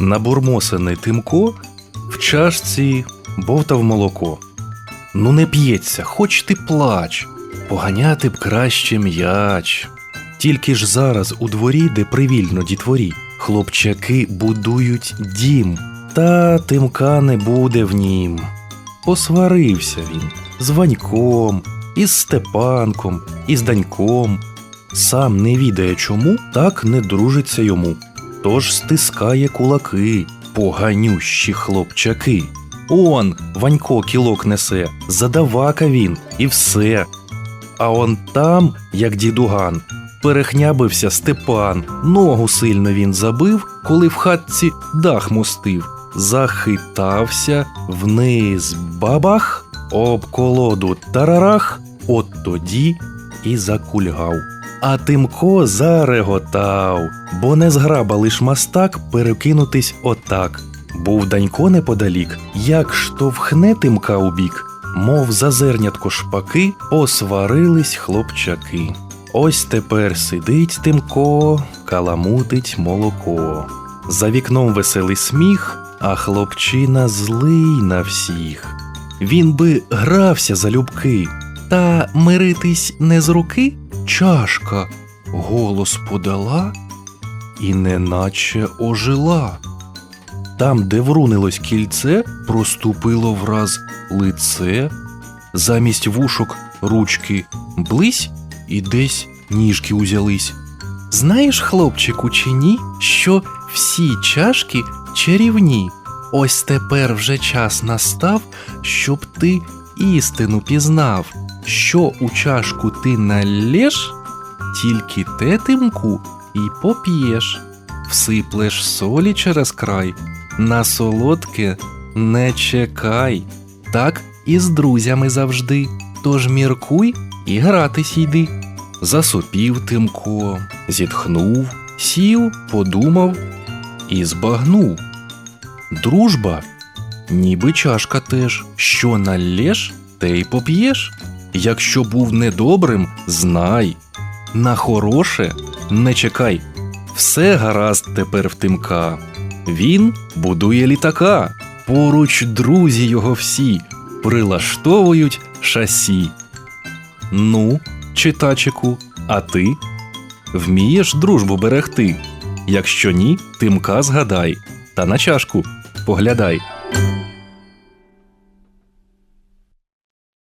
Набурмосений Тимко в чашці бовтав молоко. Ну не п'ється, хоч ти плач, поганяти б краще м'яч. Тільки ж зараз у дворі, де привільно дітворі, хлопчаки будують дім, та Тимка не буде в нім. Посварився він з Ваньком, із Степанком, із Даньком. Сам не відає чому, так не дружиться йому. Тож стискає кулаки, поганющі хлопчаки. Он, Ванько кілок несе, задавака він, і все. А он там, як дідуган, перехнябився Степан. Ногу сильно він забив, коли в хатці дах мостив. Захитався вниз бабах, об колоду тарарах, от тоді і закульгав. А Тимко зареготав, бо не зграба лиш мастак перекинутись отак. Був Данько неподалік, як штовхне Тимка у бік, мов за зернятко шпаки, посварились хлопчаки. Ось тепер сидить Тимко, каламутить молоко. За вікном веселий сміх, а хлопчина злий на всіх. Він би грався за любки, та миритись не з руки. Чашка голос подала і неначе ожила. Там, де врунилось кільце, проступило враз лице, замість вушок ручки близь і десь ніжки узялись. Знаєш, хлопчику, чи ні, що всі чашки чарівні? Ось тепер вже час настав, щоб ти істину пізнав, що у чашку ти налєш, тільки те тимку і поп'єш, всиплеш солі через край, на солодке не чекай, так і з друзями завжди. Тож міркуй і гратись йди. Засопів Тимко, зітхнув, сів, подумав і збагнув. Дружба, ніби чашка теж, що налєш, те й поп'єш. Якщо був недобрим, знай. На хороше не чекай. Все гаразд тепер в Тимка. Він будує літака. Поруч друзі його всі прилаштовують шасі. Ну, читачику, а ти? Вмієш дружбу берегти? Якщо ні, Тимка згадай, та на чашку поглядай.